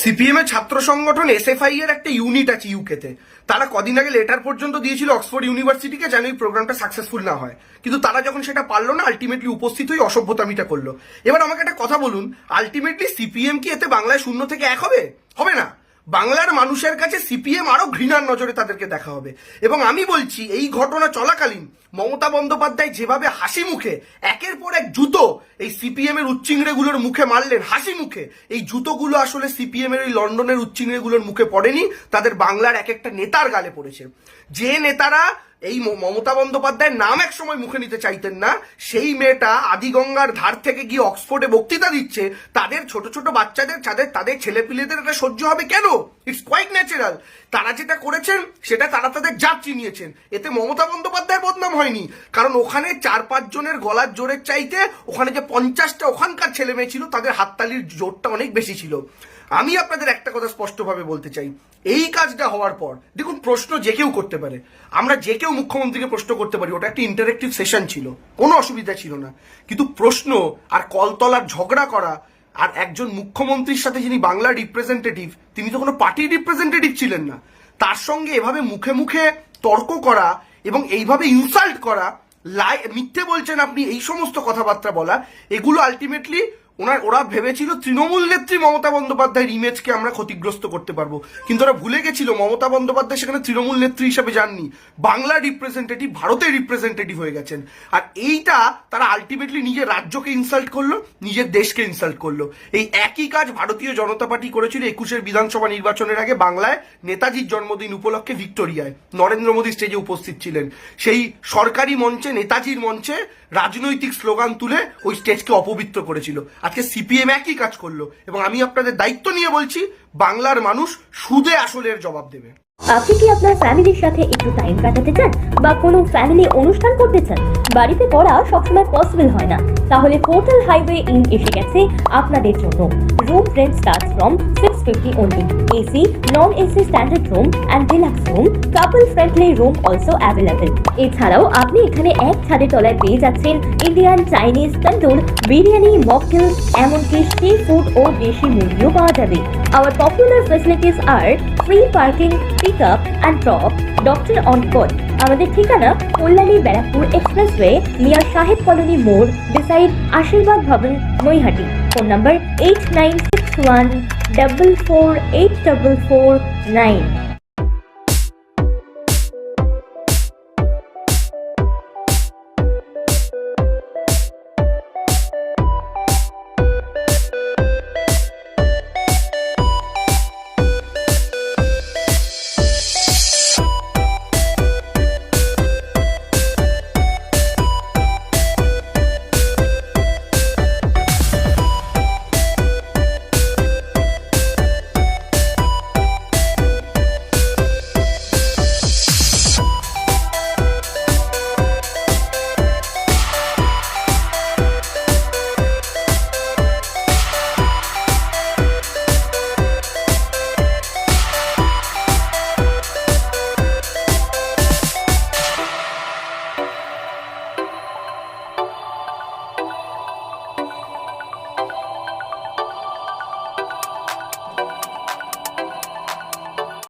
CPM এর ছাত্র সংগঠন এসএফআই এর একটা ইউনিট আছে ইউকেতে তারা কদিন আগে লেটার পর্যন্ত দিয়েছিল অক্সফোর্ড ইউনিভার্সিটিকে যেন এই প্রোগ্রামটা সাকসেসফুল না হয়। কিন্তু তারা যখন সেটা পারল না আলটিমেটলি উপস্থিত হয়ে অসভ্যতামিটা করল। এবার আমাকে একটা কথা বলুন আলটিমেটলি সিপিএম কি এতে বাংলায় শূন্য থেকে এক হবে? হবে না। বাংলার মানুষের কাছে সিপিএম আরও ঘৃণার নজরে তাদেরকে দেখা হবে। এবং আমি বলছি, এই ঘটনা চলাকালীন মমতা বন্দ্যোপাধ্যায় যেভাবে হাসি মুখে, একের পর এক জুতো এই সিপিএম এর উচ্চিংড়েগুলোর মুখে মারলেন, হাসি মুখে। এই জুতোগুলো আসলে সিপিএম এর ওই লন্ডনের উচ্চিংড়েগুলোর মুখে পড়েনি, তাদের বাংলার এক একটা নেতার গালে পড়েছে। যে নেতারা এই মমতা বন্দ্যোপাধ্যায়ের নাম এক সময় মুখে নিতে চাইতেন না। সেই মেয়েটা আদিগঙ্গার ধার থেকে গিয়ে অক্সফোর্ডে বক্তৃতা দিচ্ছে। তাদের ছোট ছোট বাচ্চাদের, তাদের তাদের ছেলেপিলেদের এটা সহ্য হবে কেন? ইটস কোয়াইট ন্যাচারাল তারা যেটা করেছেন, সেটা তারা তাদের জাত চিনিয়েছেন। এতে মমতা বন্দ্যোপাধ্যায়ের বদনাম হয়নি। কারণ ওখানে চার পাঁচ জনের গলার জোরের চাইতে ওখানে যে পঞ্চাশটা ওখানকার ছেলে মেয়ে ছিল, তাদের হাততালির জোরটা অনেক বেশি ছিল। আমি আপনাদের একটা কথা স্পষ্টভাবে বলতে চাই। এই কাজটা হওয়ার পর, দেখুন, প্রশ্ন যে কেউ করতে পারে। আমরা যে কেউ মুখ্যমন্ত্রীকে প্রশ্ন করতে পারি, ওটা একটা ইন্টারেক্টিভ সেশন ছিল, কোনো অসুবিধা ছিল না। কিন্তু প্রশ্ন আর কলতলার ঝগড়া করা আর একজন মুখ্যমন্ত্রীর সাথে যিনি বাংলার রিপ্রেজেন্টেটিভ তিনি তো কোনো পার্টির রিপ্রেজেন্টেটিভ ছিলেন না। তার সঙ্গে এভাবে মুখে মুখে তর্ক করা এবং এইভাবে ইনসাল্ট করা, লাই, মিথ্যে বলছেন আপনি, এই সমস্ত কথাবার্তা বলা, এগুলো আলটিমেটলি ওনার, ওরা ভেবেছিল তৃণমূল নেত্রী মমতা বন্দ্যোপাধ্যায়ের ইমেজকে আমরা ক্ষতিগ্রস্ত করতে পারব। কিন্তু ওরা ভুলে গেছিল, মমতা বন্দ্যোপাধ্যায় সেখানে তৃণমূল নেত্রী হিসেবে যাননি। বাংলার রিপ্রেজেন্টেটিভ ভারতের রিপ্রেজেন্টেটিভ হয়ে গেছেন। আর এইটা তারা আলটিমেটলি নিজের রাজ্যকে ইনসাল্ট করল, নিজের দেশকে ইনসাল্ট করল। এই একই কাজ ভারতীয় জনতা পার্টি করেছিল একুশের বিধানসভা নির্বাচনের আগে বাংলায় নেতাজির জন্মদিন উপলক্ষে ভিক্টোরিয়ায়। নরেন্দ্র মোদী স্টেজে উপস্থিত ছিলেন। সেই সরকারি মঞ্চে, নেতাজির মঞ্চে রাজনৈতিক স্লোগান তুলে ওই স্টেজকে অপবিত্র করেছিল। আজকে সিপিএম একই কাজ করল এবং আমি আপনাদের দায়িত্ব নিয়ে বলছি, বাংলার মানুষ সুদে আসলের জবাব দেবে। আপনি কি আপনার ফ্যামিলির সাথে একটু টাইম কাটাতে চান বা কোনো ফ্যামিলি অনুষ্ঠান করতে চান? বাড়িতে করা সবসময় পসিবল হয় না। তাহলে পোর্টাল হাইওয়ে ইন এসে গেছে আপনাদের জন্য। Room rent start from six fifty only AC non AC standard room and deluxe room couple friendly room also available এছাড়াও আপনি এখানে এক ছাদের তলায় পেয়ে যাচ্ছেন Indian Chinese tandoor, biryani mocktail এমনকি সি ফুড ও দেশি মুরগিও পাওয়া যাবে। Our popular facilities R free parking pick up and drop doctor on call আমাদের ঠিকানা Kalyani Barrackpore expressway near Saheb colony মোড় beside Ashirbad Bhavan, Naihati. Phone number eight nine six one double four eight double four nine